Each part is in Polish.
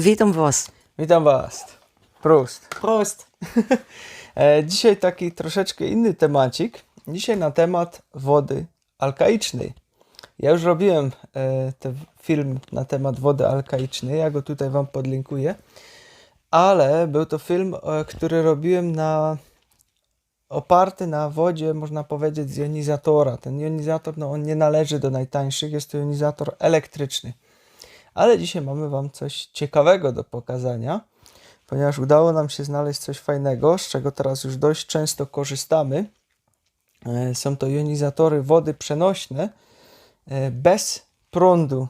Witam Was. Witam Was. Prost. Prost. E, Dzisiaj taki troszeczkę inny temacik. Dzisiaj na temat wody alkaicznej. Ja już robiłem e, ten film na temat wody alkaicznej. Ja go tutaj Wam podlinkuję. Ale był to film, e, który robiłem na oparty na wodzie, można powiedzieć, z jonizatora. Ten jonizator, no on nie należy do najtańszych, jest to jonizator elektryczny. Ale dzisiaj mamy Wam coś ciekawego do pokazania, ponieważ udało nam się znaleźć coś fajnego, z czego teraz już dość często korzystamy. E, Są to jonizatory wody przenośne e, bez prądu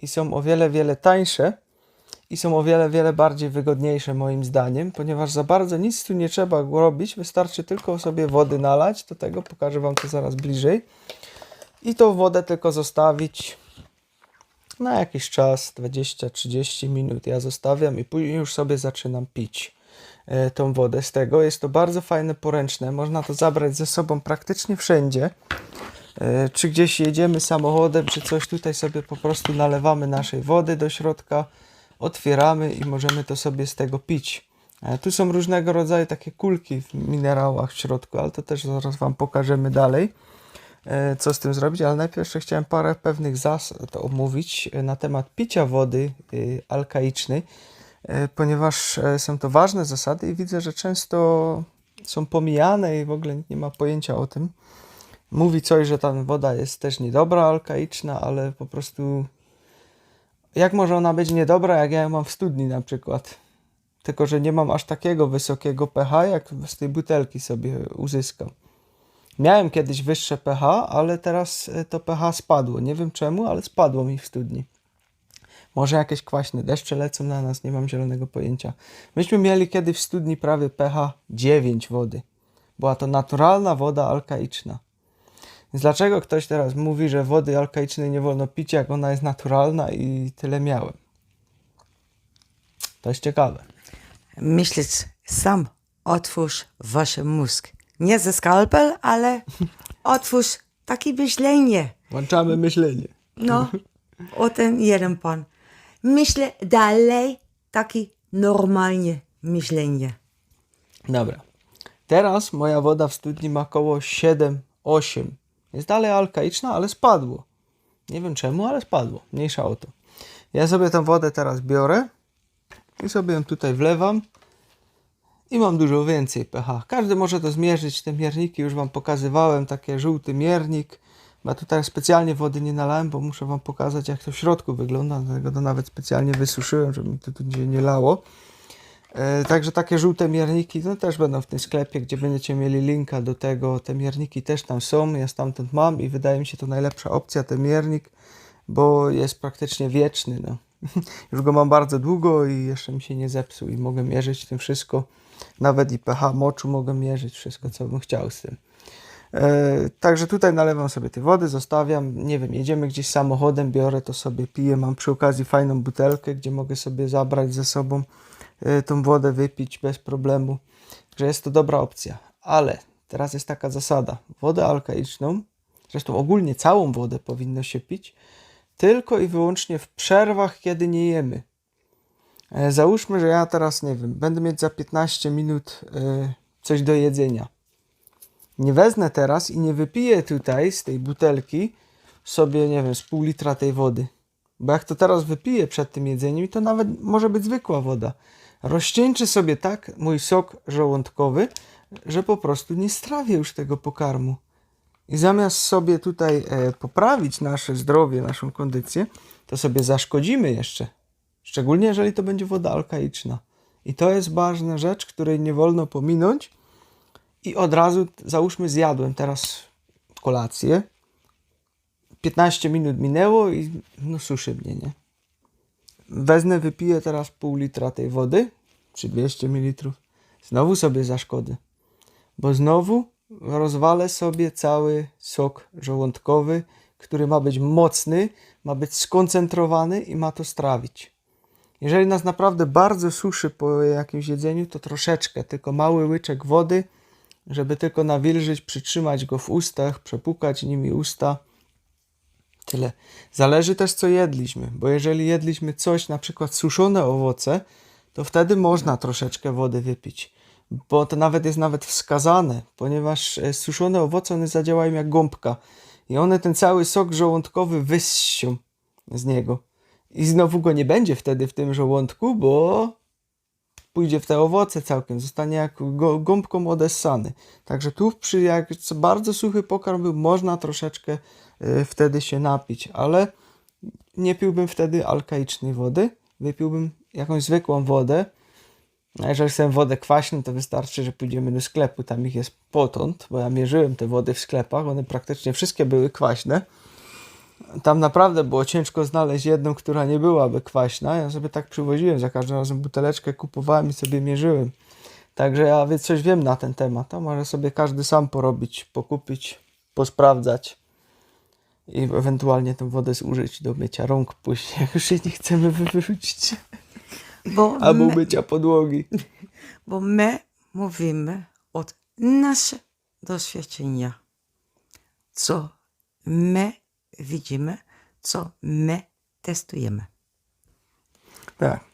i są o wiele, wiele tańsze i są o wiele, wiele bardziej wygodniejsze moim zdaniem, ponieważ za bardzo nic tu nie trzeba robić, wystarczy tylko sobie wody nalać, do tego pokażę Wam to zaraz bliżej i tą wodę tylko zostawić na jakiś czas, 20-30 minut ja zostawiam i później już sobie zaczynam pić e, tą wodę z tego. Jest to bardzo fajne, poręczne, można to zabrać ze sobą praktycznie wszędzie. E, Czy gdzieś jedziemy samochodem, czy coś, tutaj sobie po prostu nalewamy naszej wody do środka, otwieramy i możemy to sobie z tego pić. E, Tu są różnego rodzaju takie kulki w minerałach w środku, ale to też zaraz Wam pokażemy dalej co z tym zrobić, ale najpierw jeszcze chciałem parę pewnych zasad omówić e, na temat picia wody y, alkaicznej, e, ponieważ e, są to ważne zasady i widzę, że często są pomijane i w ogóle nie ma pojęcia o tym. Mówi coś, że ta woda jest też niedobra, alkaiczna, ale po prostu jak może ona być niedobra, jak ja ją mam w studni na przykład? Tylko, że nie mam aż takiego wysokiego pH, jak z tej butelki sobie uzyskam. Miałem kiedyś wyższe pH, ale teraz e, to pH spadło. Nie wiem czemu, ale spadło mi w studni. Może jakieś kwaśne deszcze lecą na nas, nie mam zielonego pojęcia. Myśmy mieli kiedyś w studni prawie pH 9 wody. Była to naturalna woda alkaiczna. Więc dlaczego ktoś teraz mówi, że wody alkaicznej nie wolno pić, jak ona jest naturalna i tyle miałem? To jest ciekawe. Myśleć sam. Otwórz wasz mózg. Nie ze skalpel, ale otwórz takie myślenie. Włączamy myślenie. No, o ten jeden pan. Myślę dalej takie normalnie myślenie. Dobra. Teraz moja woda w studni ma około 7-8. Jest dalej alkaiczna, ale spadło. Nie wiem czemu, ale spadło. Mniejsza o to. Ja sobie tę wodę teraz biorę i sobie ją tutaj wlewam i mam dużo więcej pH. Każdy może to zmierzyć. Te mierniki już Wam pokazywałem. Taki żółty miernik. Ja tutaj specjalnie wody nie nalałem, bo muszę Wam pokazać, jak to w środku wygląda. Dlatego to nawet specjalnie wysuszyłem, żeby mi to tu nie lało. E, Także takie żółte mierniki no, też będą w tym sklepie, gdzie będziecie mieli linka do tego. Te mierniki też tam są, ja stamtąd mam i wydaje mi się to najlepsza opcja, ten miernik, bo jest praktycznie wieczny. No. Już go mam bardzo długo i jeszcze mi się nie zepsuł i mogę mierzyć tym wszystko. Nawet i pH moczu mogę mierzyć, wszystko co bym chciał z tym. E, także tutaj nalewam sobie tej wody, zostawiam, nie wiem, jedziemy gdzieś samochodem, biorę to sobie, piję, mam przy okazji fajną butelkę, gdzie mogę sobie zabrać ze sobą e, tą wodę, wypić bez problemu, że jest to dobra opcja. Ale teraz jest taka zasada, wodę alkaiczną, zresztą ogólnie całą wodę powinno się pić, tylko i wyłącznie w przerwach, kiedy nie jemy. E, Załóżmy, że ja teraz, nie wiem, będę mieć za 15 minut e, coś do jedzenia nie wezmę teraz i nie wypiję tutaj z tej butelki sobie, nie wiem, z pół litra tej wody. Bo jak to teraz wypiję przed tym jedzeniem, to nawet może być zwykła woda. Rozcieńczy sobie tak mój sok żołądkowy, że po prostu nie strawię już tego pokarmu. I zamiast sobie tutaj e, poprawić nasze zdrowie, naszą kondycję, to sobie zaszkodzimy jeszcze. Szczególnie jeżeli to będzie woda alkaiczna. I to jest ważna rzecz, której nie wolno pominąć, i od razu, załóżmy, zjadłem teraz kolację. 15 minut minęło i no suszy mnie, nie? Wezmę, wypiję teraz pół litra tej wody, czy 200 ml. Znowu sobie zaszkodzę, bo znowu rozwalę sobie cały sok żołądkowy, który ma być mocny, ma być skoncentrowany i ma to strawić. Jeżeli nas naprawdę bardzo suszy po jakimś jedzeniu, to troszeczkę, tylko mały łyczek wody, żeby tylko nawilżyć, przytrzymać go w ustach, przepukać nimi usta. Tyle. Zależy też, co jedliśmy, bo jeżeli jedliśmy coś, na przykład suszone owoce, to wtedy można troszeczkę wody wypić, bo to nawet jest nawet wskazane, ponieważ e, suszone owoce one zadziałają jak gąbka i one ten cały sok żołądkowy wyssią z niego. I znowu go nie będzie wtedy w tym żołądku, bo pójdzie w te owoce całkiem, zostanie jak go- gąbką odessany. Także tu przy jak bardzo suchy pokarm był, można troszeczkę y, wtedy się napić, ale nie piłbym wtedy alkaicznej wody, wypiłbym jakąś zwykłą wodę. A jeżeli chcę wodę kwaśną, to wystarczy, że pójdziemy do sklepu, tam ich jest potąd, bo ja mierzyłem te wody w sklepach, one praktycznie wszystkie były kwaśne. Tam naprawdę było ciężko znaleźć jedną, która nie byłaby kwaśna. Ja sobie tak przywoziłem, za każdym razem buteleczkę kupowałem i sobie mierzyłem. Także ja wie- coś wiem na ten temat. To może sobie każdy sam porobić, pokupić, posprawdzać i ewentualnie tę wodę zużyć do mycia rąk później, jak już jej nie chcemy wyrzucić. Bo Albo my, mycia podłogi. bo my mówimy od nasze doświadczenia. Co my widzimy, co my testujemy. Tak.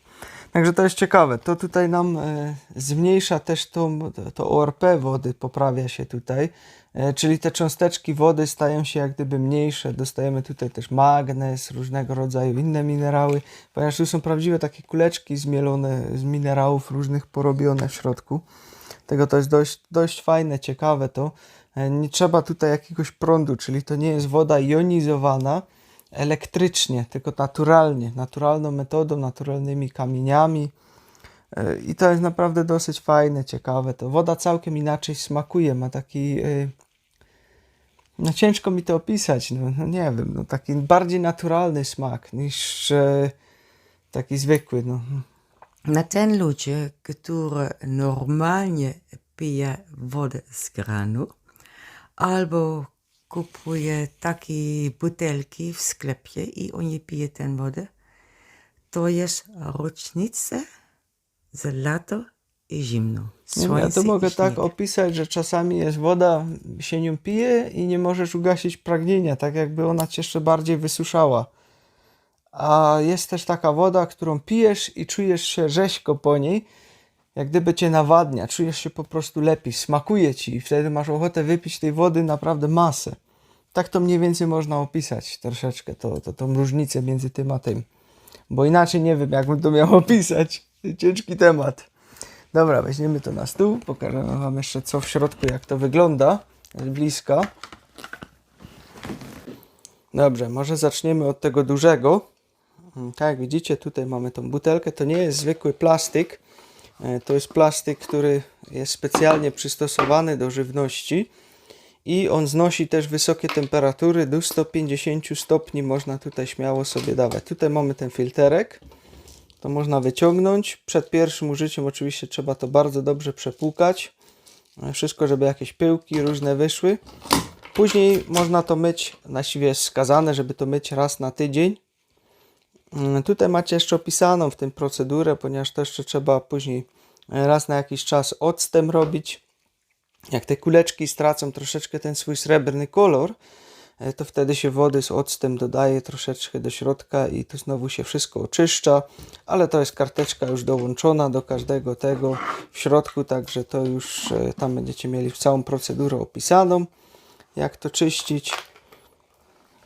Także to jest ciekawe. To tutaj nam e, zmniejsza też tą, to, to ORP wody, poprawia się tutaj. E, czyli te cząsteczki wody stają się jak gdyby mniejsze. Dostajemy tutaj też magnez, różnego rodzaju inne minerały, ponieważ tu są prawdziwe takie kuleczki zmielone z minerałów różnych porobione w środku. Tego to jest dość, dość fajne, ciekawe to. E, Nie trzeba tutaj jakiegoś prądu, czyli to nie jest woda jonizowana, elektrycznie, tylko naturalnie, naturalną metodą, naturalnymi kamieniami. E, I to jest naprawdę dosyć fajne, ciekawe. To woda całkiem inaczej smakuje, ma taki. e, No ciężko mi to opisać, no, no nie wiem, no taki bardziej naturalny smak niż taki zwykły. No. Na ten ludzie, którzy normalnie pije wodę z kranu, albo kupuje takie butelki w sklepie i oni pije tę wodę, to jest różnica z lato i zimno. Wiem, Ja Słońce to mogę tak opisać, że czasami jest woda, się nią pije i nie możesz ugasić pragnienia, tak jakby ona cię jeszcze bardziej wysuszała. A jest też taka woda, którą pijesz i czujesz się rzeźko po niej, jak gdyby cię nawadnia, czujesz się po prostu lepiej, smakuje ci i wtedy masz ochotę wypić tej wody naprawdę masę. Tak to mniej więcej można opisać troszeczkę, to, to, tą różnicę między tym a tym. Bo inaczej nie wiem, jakbym to miał opisać. Ciężki temat. Dobra, weźmiemy to na stół, pokażemy Wam jeszcze co w środku, jak to wygląda z bliska. Dobrze, może zaczniemy od tego dużego. Mm, Tak jak widzicie, tutaj mamy tą butelkę. To nie jest zwykły plastik. E, To jest plastik, który jest specjalnie przystosowany do żywności i on znosi też wysokie temperatury. Do 150 stopni można tutaj śmiało sobie dawać. Tutaj mamy ten filterek to można wyciągnąć. Przed pierwszym użyciem oczywiście trzeba to bardzo dobrze przepłukać. E, Wszystko, żeby jakieś pyłki różne wyszły. Później można to myć, właściwie jest wskazane, żeby to myć raz na tydzień. Mm, Tutaj macie jeszcze opisaną w tym procedurę, ponieważ to jeszcze trzeba później e, raz na jakiś czas octem robić. Jak te kuleczki stracą troszeczkę ten swój srebrny kolor, e, to wtedy się wody z octem dodaje troszeczkę do środka i to znowu się wszystko oczyszcza, ale to jest karteczka już dołączona do każdego tego w środku, także to już e, tam będziecie mieli całą procedurę opisaną, jak to czyścić.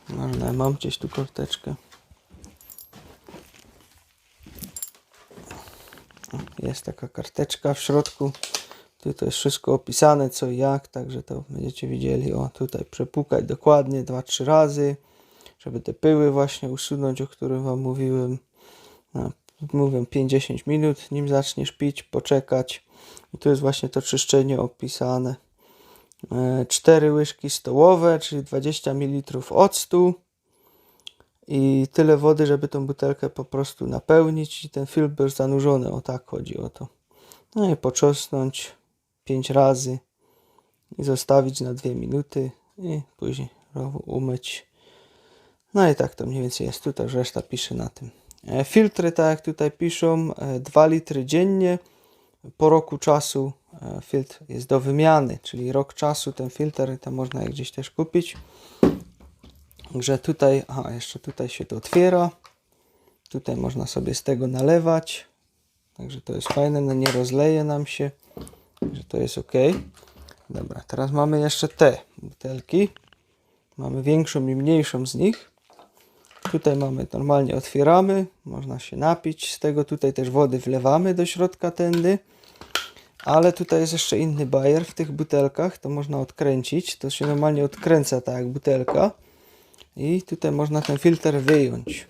No, ale mam gdzieś tu karteczkę. Jest taka karteczka w środku. Tu to jest wszystko opisane, co i jak, także to będziecie widzieli. O, tutaj przepukać dokładnie 2-3 razy, żeby te pyły właśnie usunąć, o których Wam mówiłem. No, mówię 5-10 minut, nim zaczniesz pić, poczekać. I tu jest właśnie to czyszczenie opisane. 4 łyżki stołowe, czyli 20 ml octu i tyle wody, żeby tą butelkę po prostu napełnić i ten filtr był zanurzony. O tak chodzi o to. No i poczosnąć 5 razy i zostawić na 2 minuty i później umyć. No i tak to mniej więcej jest tutaj, reszta pisze na tym. E, Filtry, tak jak tutaj piszą, e, 2 litry dziennie. Po roku czasu e, filtr jest do wymiany, czyli rok czasu ten filtr, to można gdzieś też kupić. Także tutaj, aha, jeszcze tutaj się to otwiera. Tutaj można sobie z tego nalewać. Także to jest fajne, no nie rozleje nam się. Także to jest ok. Dobra, teraz mamy jeszcze te butelki. Mamy większą i mniejszą z nich. Tutaj mamy, normalnie otwieramy, można się napić z tego. Tutaj też wody wlewamy do środka tędy. Ale tutaj jest jeszcze inny bajer w tych butelkach, to można odkręcić. To się normalnie odkręca tak jak butelka. I tutaj można ten filtr wyjąć.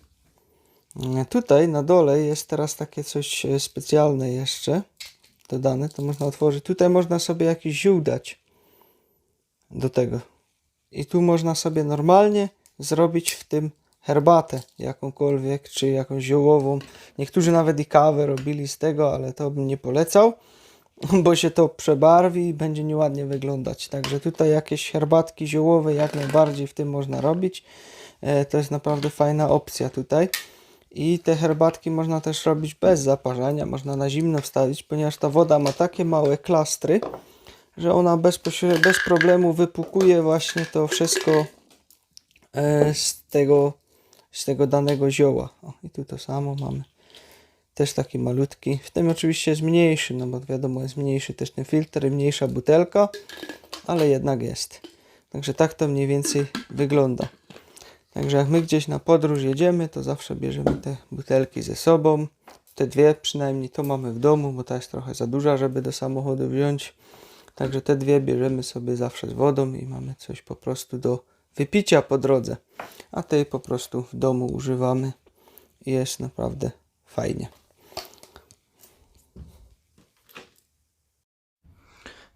E, Tutaj na dole jest teraz takie coś e, specjalne jeszcze dodane, to można otworzyć. Tutaj można sobie jakiś ziół dać do tego. I tu można sobie normalnie zrobić w tym herbatę jakąkolwiek, czy jakąś ziołową. Niektórzy nawet i kawę robili z tego, ale to bym nie polecał, bo się to przebarwi i będzie nieładnie wyglądać. Także tutaj jakieś herbatki ziołowe jak najbardziej w tym można robić. E, To jest naprawdę fajna opcja tutaj. I te herbatki można też robić bez zaparzania, można na zimno wstawić, ponieważ ta woda ma takie małe klastry, że ona bez problemu wypukuje właśnie to wszystko e, z tego, z tego danego zioła. O, I tu to samo mamy. Też taki malutki. W tym oczywiście jest mniejszy, no bo wiadomo jest mniejszy też ten filtr i mniejsza butelka, ale jednak jest. Także tak to mniej więcej wygląda. Także jak my gdzieś na podróż jedziemy, to zawsze bierzemy te butelki ze sobą. Te dwie przynajmniej to mamy w domu, bo ta jest trochę za duża, żeby do samochodu wziąć. Także te dwie bierzemy sobie zawsze z wodą i mamy coś po prostu do wypicia po drodze. A tej po prostu w domu używamy i jest naprawdę fajnie.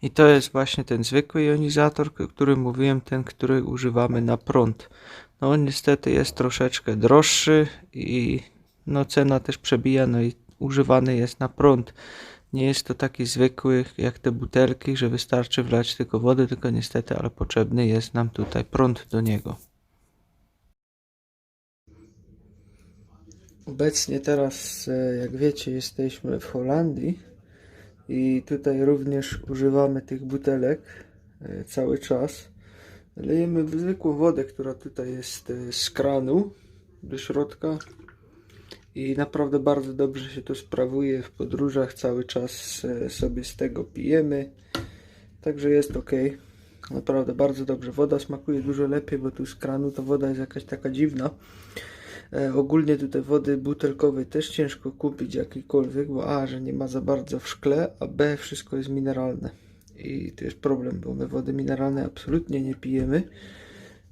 I to jest właśnie ten zwykły jonizator, o którym mówiłem, ten, który używamy na prąd. No on niestety jest troszeczkę droższy i no cena też przebija, no i używany jest na prąd. Nie jest to taki zwykły jak te butelki, że wystarczy wlać tylko wodę, tylko niestety, ale potrzebny jest nam tutaj prąd do niego. Obecnie teraz, e, jak wiecie, jesteśmy w Holandii i tutaj również używamy tych butelek e, cały czas. Lejemy zwykłą wodę, która tutaj jest e, z kranu do środka i naprawdę bardzo dobrze się to sprawuje w podróżach. Cały czas e, sobie z tego pijemy, także jest ok. Naprawdę bardzo dobrze. Woda smakuje dużo lepiej, bo tu z kranu ta woda jest jakaś taka dziwna. E, ogólnie tutaj wody butelkowej też ciężko kupić jakiejkolwiek, bo A, że nie ma za bardzo w szkle, a B, wszystko jest mineralne. I to jest problem, bo my wody mineralnej absolutnie nie pijemy,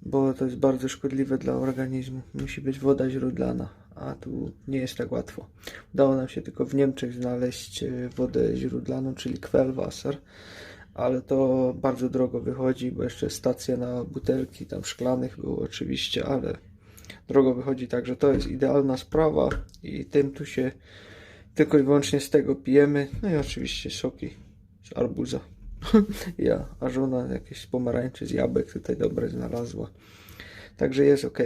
bo to jest bardzo szkodliwe dla organizmu. Musi być woda źródlana, a tu nie jest tak łatwo. Udało nam się tylko w Niemczech znaleźć e, wodę źródlaną, czyli Quellwasser, ale to bardzo drogo wychodzi, bo jeszcze stacja na butelki tam szklanych było oczywiście, ale drogo wychodzi, także to jest idealna sprawa i tym tu się tylko i wyłącznie z tego pijemy. No i oczywiście soki z arbuza. ja, a żona jakieś pomarańczy, z jabłek tutaj dobre znalazła. Także jest ok.